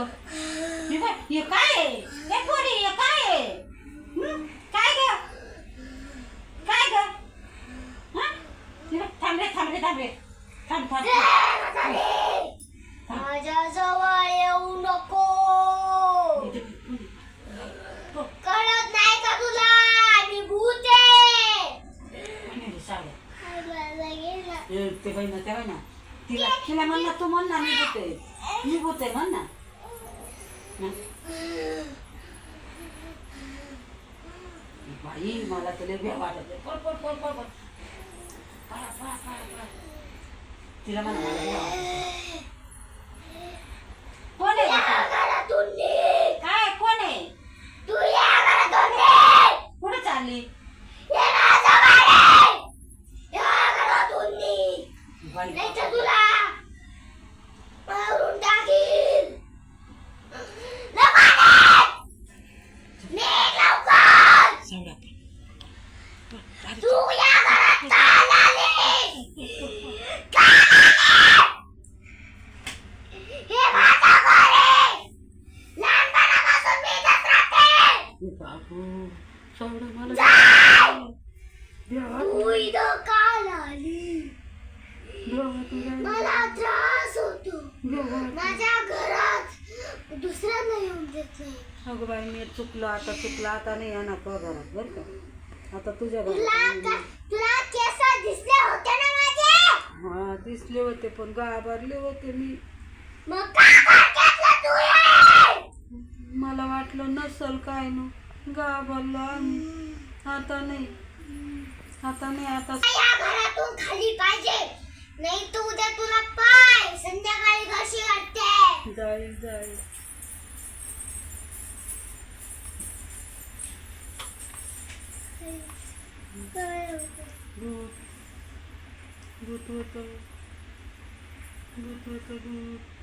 बघ. हे बघ, हे काय आहे? हे पोरी हे काय आहे? काय ग? काय ग? हं? हे बघ, थांब थांब माझ्या जवळ येऊ नको. कळत नाही का तुला? मी भूत आहे. ते बाई ना ते बाई ना तिला तिला म्हण ना तू म्हण ना मी बोलते मी बोलते म्हण ना. हं? बाई मला तुला भ्या वाटत. तिला मला. कोण आहे. काय कोण आहे. कुठे चालली. बाई नाही तर तुला मारून टाकील नको निघ. निघ लवकर. सावडा तू या घरात का आली? का आली? हे माझं घर आहे. लहानपणापासून मी इथंच राहते. बाबू सावडा मला त्रास होतो. माझ्या घरात दुसऱ्यांना येऊन देत नाही. अगं बाई मी चुकलं आता चुकलं आता नाही येणार तो घरात बरं का? आता तुझ्या तुला घरात तुला केस दिसले होते ना माझे? हा दिसले होते पण गाभारले होते मी. तू? मला वाटलं नसल काय न. गाभारलो आता नाही. आता नाही आता घरातून खाली पाहिजे. नाही तर उद्या तुला पाय. संध्याकाळी घशी वाटते जाईल जाईल दूध. दूध होतं. दूध होतं दूध.